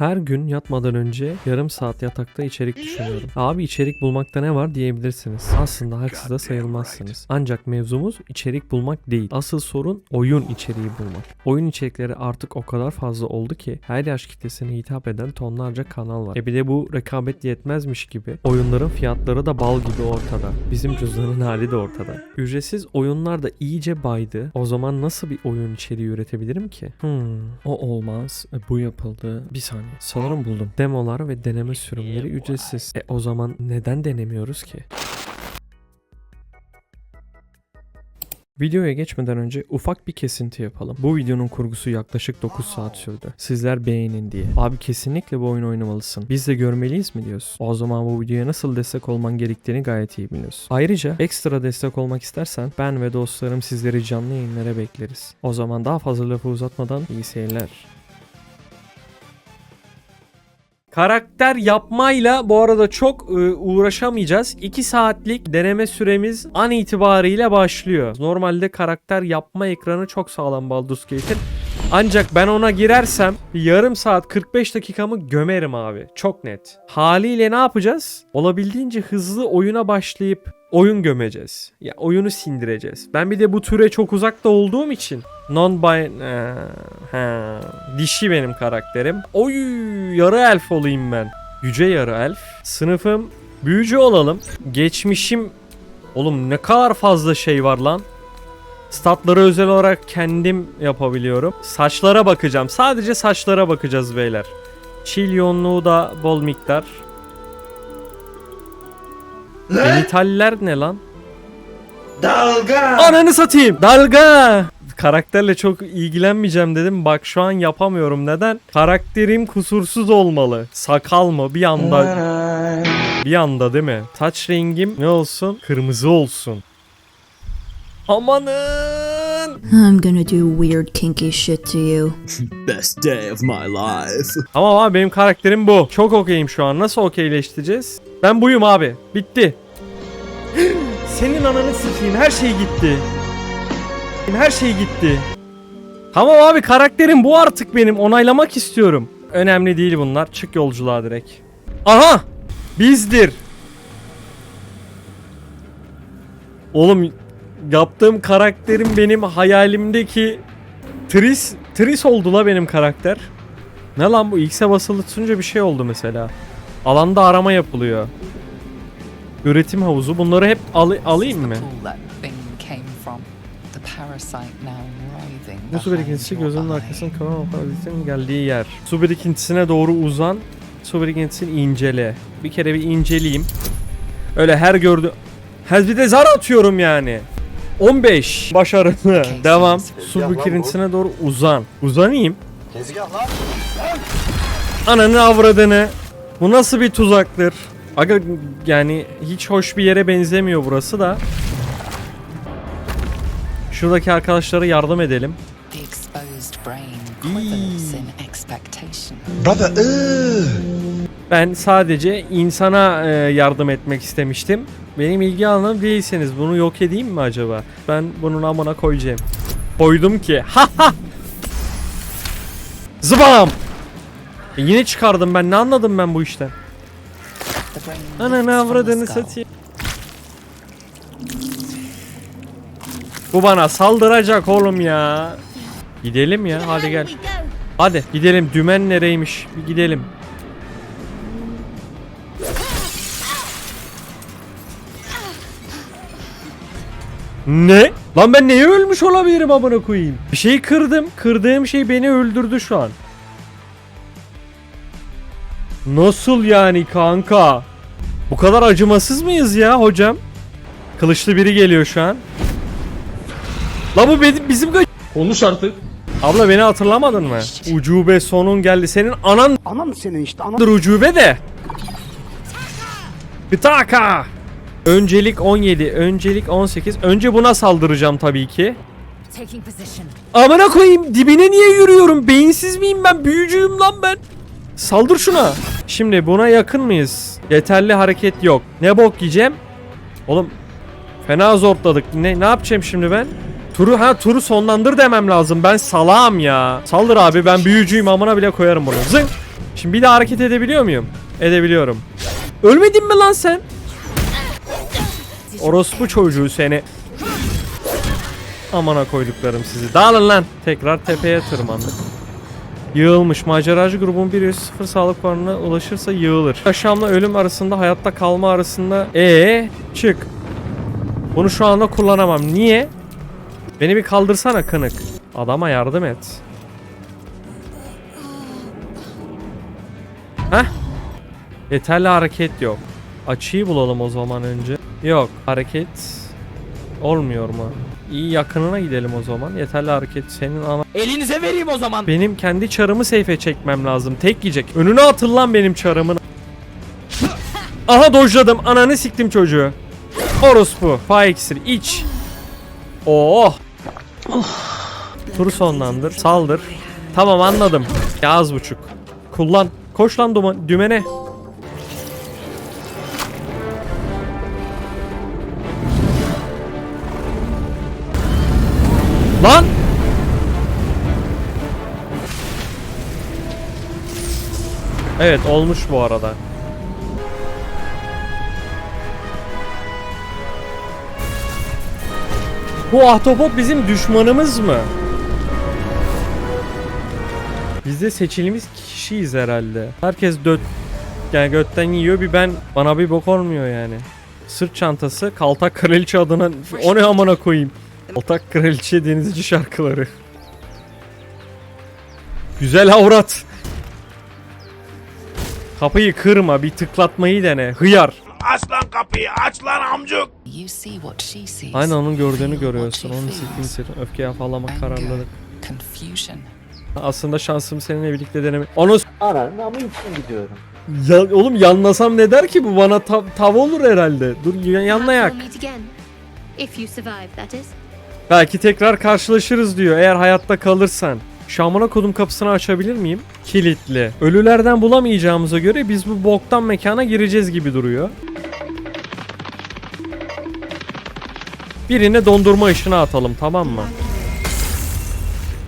Her gün yatmadan önce yarım saat yatakta içerik düşünüyorum. Abi içerik bulmakta ne var diyebilirsiniz. Aslında haksız da sayılmazsınız. Ancak mevzumuz içerik bulmak değil. Asıl sorun oyun içeriği bulmak. Oyun içerikleri artık o kadar fazla oldu ki her yaş kitlesine hitap eden tonlarca kanal var. E bir de bu rekabet yetmezmiş gibi oyunların fiyatları da bal gibi ortada. Bizim cüzdanın hali de ortada. Ücretsiz oyunlar da iyice baydı. O zaman nasıl bir oyun içeriği üretebilirim ki? Hmm. O olmaz. Bu yapıldı. Bir saniye. Sanırım buldum. Demolar ve deneme sürümleri ücretsiz. E o zaman neden denemiyoruz ki? Videoya geçmeden önce ufak bir kesinti yapalım. Bu videonun kurgusu yaklaşık 9 saat sürdü. Sizler beğenin diye. Abi kesinlikle bu oyunu oynamalısın. Biz de görmeliyiz mi diyorsun? O zaman bu videoya nasıl destek olman gerektiğini gayet iyi biliyorsun. Ayrıca ekstra destek olmak istersen ben ve dostlarım sizleri canlı yayınlara bekleriz. O zaman daha fazla lafı uzatmadan iyi seyirler. Karakter yapmayla bu arada çok e, uğraşamayacağız. 2 saatlik deneme süremiz an itibariyle başlıyor. Normalde karakter yapma ekranı çok sağlam Baldur's Gate'in. Ancak ben ona girersem yarım saat 45 dakikamı gömerim abi. Çok net. Haliyle ne yapacağız? Olabildiğince hızlı oyuna başlayıp oyun gömeceğiz. Ya oyunu sindireceğiz. Ben bir de bu türe çok uzakta olduğum için non by dişi benim karakterim. Oy yarı elf olayım ben. Yüce yarı elf. Sınıfım büyücü olalım. Geçmişim Oğlum ne kadar fazla şey var lan. Statları özel olarak kendim yapabiliyorum. Saçlara bakacağım. Sadece saçlara bakacağız beyler. Çil yoğunluğu da bol miktar. Genitaller ne lan? Dalga. Ananı satayım. Dalga. Karakterle çok ilgilenmeyeceğim dedim. Bak şu an yapamıyorum. Neden? Karakterim kusursuz olmalı. Sakal mı? Bir anda bir anda değil mi? Taç rengim ne olsun? Kırmızı olsun. Amanın. I'm gonna do weird kinky shit to you. Best day of my life. Tamam abi benim karakterim bu. Çok okeyim şu an. Nasıl okeyleştireceğiz? Ben buyum abi. Bitti. Senin ananı sikeyim. Her şey gitti. Her şey gitti. Tamam abi karakterim bu artık benim. Onaylamak istiyorum. Önemli değil bunlar. Çık yolculuğa direkt. Aha! Bizdir. Oğlum yaptığım karakterim benim hayalimdeki Tris Tris oldu la benim karakter. Ne lan bu X'e basılı tutunca bir şey oldu mesela. Alanda arama yapılıyor. Üretim havuzu. Bunları hep al- alayım mı? Bu su birikintisi gözünün arkasının kalan operasyonun geldiği yer. Su birikintisine doğru uzan. Su birikintisini incele. Bir kere bir inceleyeyim. Öyle her gördü... Her bir de zar atıyorum yani. 15. Başarılı. Devam. Su birikintisine doğru uzan. Uzanayım. Ananı avradını. Bu nasıl bir tuzaktır? Aga yani hiç hoş bir yere benzemiyor burası da. Şuradaki arkadaşlara yardım edelim. Brother, ugh. Ben sadece insana e, yardım etmek istemiştim. Benim ilgi alanım değilseniz bunu yok edeyim mi acaba? Ben bunun amına koyacağım. Koydum ki. Ha ha. Zıbam. E, yine çıkardım ben. Ne anladım ben bu işten? Brain Ananı avradını satayım. Bu bana saldıracak oğlum ya. Gidelim ya hadi gel. Hadi gidelim dümen nereymiş bir gidelim. Ne? Lan ben neye ölmüş olabilirim amına koyayım? Bir şey kırdım. Kırdığım şey beni öldürdü şu an. Nasıl yani kanka? Bu kadar acımasız mıyız ya hocam? Kılıçlı biri geliyor şu an. La bu benim, bizim gö- Konuş artık. Abla beni hatırlamadın mı? Ucube sonun geldi. Senin anan Anan senin işte anan. Ucube de. Pitaka. Öncelik 17, öncelik 18. Önce buna saldıracağım tabii ki. Amına koyayım dibine niye yürüyorum? Beyinsiz miyim ben? Büyücüyüm lan ben. Saldır şuna. Şimdi buna yakın mıyız? Yeterli hareket yok. Ne bok yiyeceğim? Oğlum fena zorladık. Ne ne yapacağım şimdi ben? Turu ha turu sonlandır demem lazım. Ben salağım ya. Saldır abi ben büyücüyüm amına bile koyarım bunu. Zın. Şimdi bir de hareket edebiliyor muyum? Edebiliyorum. Ölmedin mi lan sen? Orospu çocuğu seni. Amana koyduklarım sizi. Dağılın lan. Tekrar tepeye tırmandık. Yığılmış. Maceracı grubun bir üyesi sıfır sağlık puanına ulaşırsa yığılır. Yaşamla ölüm arasında, hayatta kalma arasında. Ee, çık. Bunu şu anda kullanamam. Niye? Beni bir kaldırsana kınık. Adama yardım et. Heh. Yeterli hareket yok. Açıyı bulalım o zaman önce. Yok hareket olmuyor mu? İyi yakınına gidelim o zaman. Yeterli hareket senin ana... Elinize vereyim o zaman. Benim kendi çarımı seyfe çekmem lazım. Tek yiyecek. Önüne atıl lan benim çarımın. Aha dojladım. Ananı siktim çocuğu. Orospu. Fa iksir. iç. Oh. Turu sonlandır. Saldır. Tamam anladım. Ya az buçuk. Kullan. Koş lan dümene. Evet olmuş bu arada. Bu ahtapot bizim düşmanımız mı? Biz de seçilmiş kişiyiz herhalde. Herkes döt yani götten yiyor bir ben bana bir bok olmuyor yani. Sırt çantası kaltak kraliçe adına o ne amına koyayım. Kaltak kraliçe denizci şarkıları. Güzel avrat. Kapıyı kırma bir tıklatmayı dene. Hıyar. Aç lan kapıyı aç lan amcuk. Aynen onun gördüğünü görüyorsun. Onun siktiğini hissettin. Öfke afallama Anger, kararlılık. Aslında şansım seninle birlikte deneme. Onu Ananın ama için gidiyorum. Ya oğlum yanlasam ne der ki bu bana tav, tav olur herhalde. Dur ya- yanlayak. Belki tekrar karşılaşırız diyor eğer hayatta kalırsan. Şamana kodum kapısını açabilir miyim? Kilitli. Ölülerden bulamayacağımıza göre biz bu boktan mekana gireceğiz gibi duruyor. Birine dondurma ışını atalım tamam mı?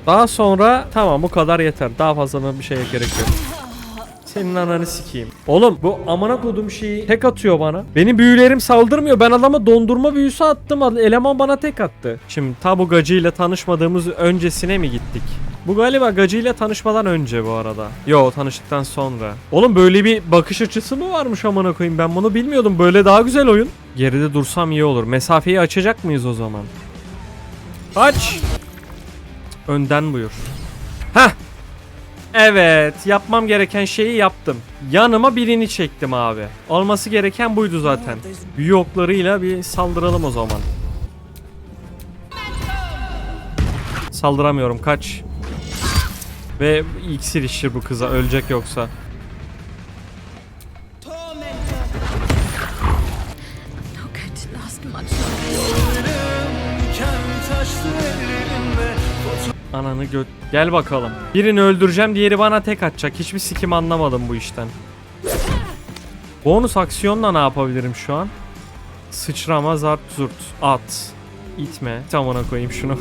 Daha sonra tamam bu kadar yeter. Daha fazla bir şeye gerek yok. Senin ananı sikeyim. Oğlum bu amına kodum şeyi tek atıyor bana. Benim büyülerim saldırmıyor. Ben adama dondurma büyüsü attım. Eleman bana tek attı. Şimdi ta bu gacıyla tanışmadığımız öncesine mi gittik? Bu galiba gacıyla tanışmadan önce bu arada. Yo tanıştıktan sonra. Oğlum böyle bir bakış açısı mı varmış amına koyayım? Ben bunu bilmiyordum. Böyle daha güzel oyun. Geride dursam iyi olur. Mesafeyi açacak mıyız o zaman? Aç. Önden buyur. Heh. Evet, yapmam gereken şeyi yaptım. Yanıma birini çektim abi. Olması gereken buydu zaten. Büyü oklarıyla bir saldıralım o zaman. Saldıramıyorum, kaç. Ve iksir işir bu kıza, ölecek yoksa. Ananı göt. Gel bakalım. Birini öldüreceğim, diğeri bana tek atacak. Hiçbir sikim anlamadım bu işten. Bonus aksiyonla ne yapabilirim şu an? Sıçrama, zart, zurt, at. İtme. Tamına koyayım şunu.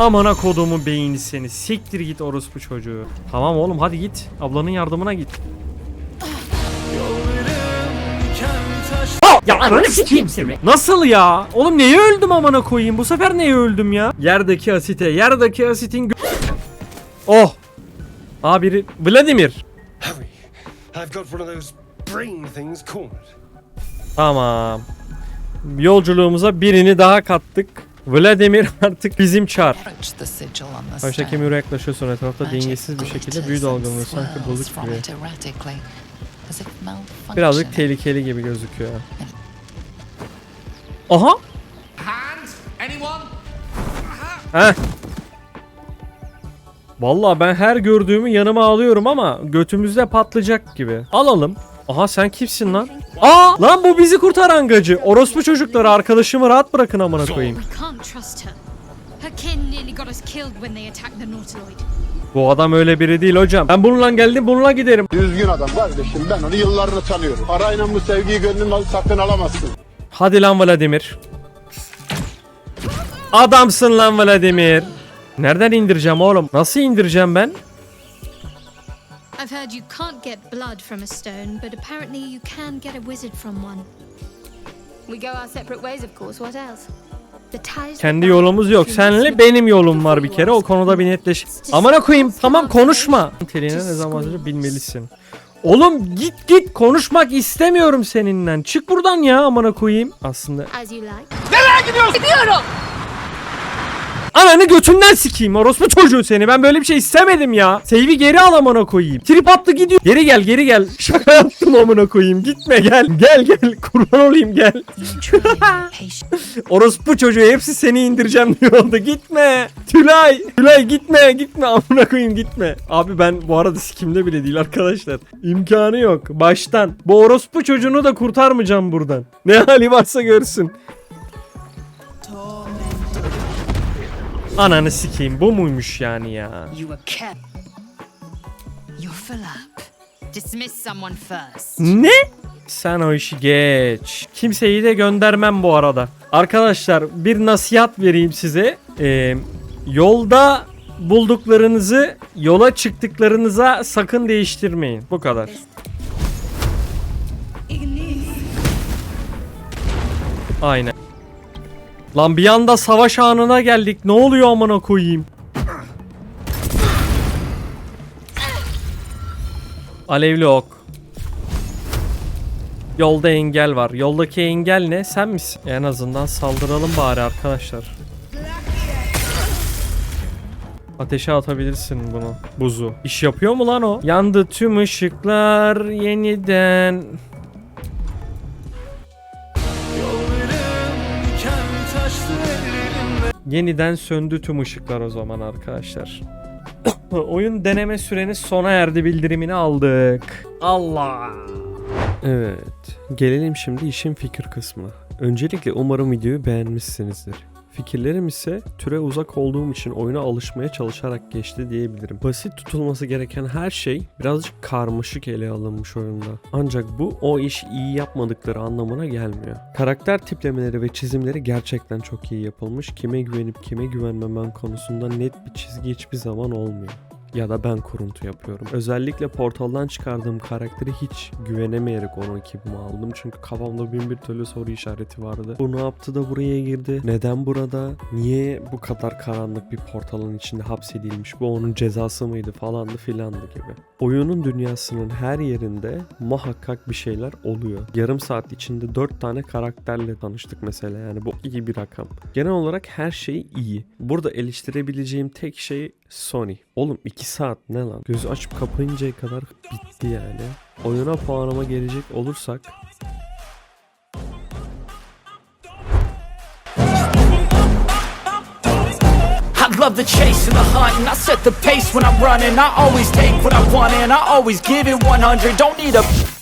Amına kodumu beyni seni. Siktir git orospu çocuğu. Tamam oğlum hadi git. Ablanın yardımına git. Ya ananı sikeyim seni. Nasıl ya? Oğlum neye öldüm amına koyayım? Bu sefer neye öldüm ya? Yerdeki asite, yerdeki asitin Oh. Aa biri Vladimir. Tamam. Yolculuğumuza birini daha kattık. Vladimir artık bizim çar. Stone. müre yaklaşıyorsun etrafta dengesiz bir şekilde büyü dalgalanıyor sanki bozuk gibi. Birazcık tehlikeli gibi gözüküyor. Aha. Heh. Vallahi ben her gördüğümü yanıma alıyorum ama götümüzde patlayacak gibi. Alalım. Aha sen kimsin lan? Aa lan bu bizi kurtaran gacı. Orospu çocukları arkadaşımı rahat bırakın amına koyayım. Bu adam öyle biri değil hocam. Ben bununla geldim bununla giderim. Düzgün adam kardeşim ben onu yıllarını tanıyorum. Parayla bu sevgiyi gönlümden satın alamazsın. Hadi lan Vladimir. Adamsın lan Vladimir. Nereden indireceğim oğlum? Nasıl indireceğim ben? I've heard you can't get blood from a stone, but apparently you can get a wizard from one. We go our separate ways, of course. What else? Kendi yolumuz yok. Senle benim yolum var bir kere. O konuda bir netleş. Amına koyayım. Tamam konuşma. Teline ne zaman bilmelisin. Oğlum git git konuşmak istemiyorum seninle. Çık buradan ya amına koyayım. Aslında As you like. Ananı götünden sikeyim orospu çocuğu seni. Ben böyle bir şey istemedim ya. Save'i geri al amına koyayım. Trip attı gidiyor. Geri gel geri gel. Şaka yaptım amına koyayım. Gitme gel. Gel gel. Kurban olayım gel. Orospu çocuğu hepsi seni indireceğim diyordu. Gitme. Tülay. Tülay gitme gitme amına koyayım gitme. Abi ben bu arada sikimde bile değil arkadaşlar. İmkanı yok. Baştan. Bu orospu çocuğunu da kurtarmayacağım buradan. Ne hali varsa görsün. Ananı sikeyim bu muymuş yani ya? Ne? Sen o işi geç. Kimseyi de göndermem bu arada. Arkadaşlar bir nasihat vereyim size. Ee, yolda bulduklarınızı yola çıktıklarınıza sakın değiştirmeyin. Bu kadar. Aynen. Lan bir anda savaş anına geldik. Ne oluyor amına koyayım? Alevli ok. Yolda engel var. Yoldaki engel ne? Sen misin? En azından saldıralım bari arkadaşlar. Ateşe atabilirsin bunu. Buzu. İş yapıyor mu lan o? Yandı tüm ışıklar yeniden. Yeniden söndü tüm ışıklar o zaman arkadaşlar. Oyun deneme süreniz sona erdi bildirimini aldık. Allah. Evet. Gelelim şimdi işin fikir kısmı. Öncelikle umarım videoyu beğenmişsinizdir. Fikirlerim ise türe uzak olduğum için oyuna alışmaya çalışarak geçti diyebilirim. Basit tutulması gereken her şey birazcık karmaşık ele alınmış oyunda. Ancak bu o iş iyi yapmadıkları anlamına gelmiyor. Karakter tiplemeleri ve çizimleri gerçekten çok iyi yapılmış. Kime güvenip kime güvenmemen konusunda net bir çizgi hiçbir zaman olmuyor ya da ben kuruntu yapıyorum. Özellikle portaldan çıkardığım karakteri hiç güvenemeyerek onu ekibime aldım. Çünkü kafamda bin bir türlü soru işareti vardı. Bu ne yaptı da buraya girdi? Neden burada? Niye bu kadar karanlık bir portalın içinde hapsedilmiş? Bu onun cezası mıydı falandı filandı gibi. Oyunun dünyasının her yerinde muhakkak bir şeyler oluyor. Yarım saat içinde 4 tane karakterle tanıştık mesela yani bu iyi bir rakam. Genel olarak her şey iyi. Burada eleştirebileceğim tek şey Sony. Oğlum 2 saat ne lan? Gözü açıp kapayıncaya kadar bitti yani. Oyuna puanlama gelecek olursak love the chase and the hunt and I set the pace when I'm running I always take what I want and I always give it 100 Don't need a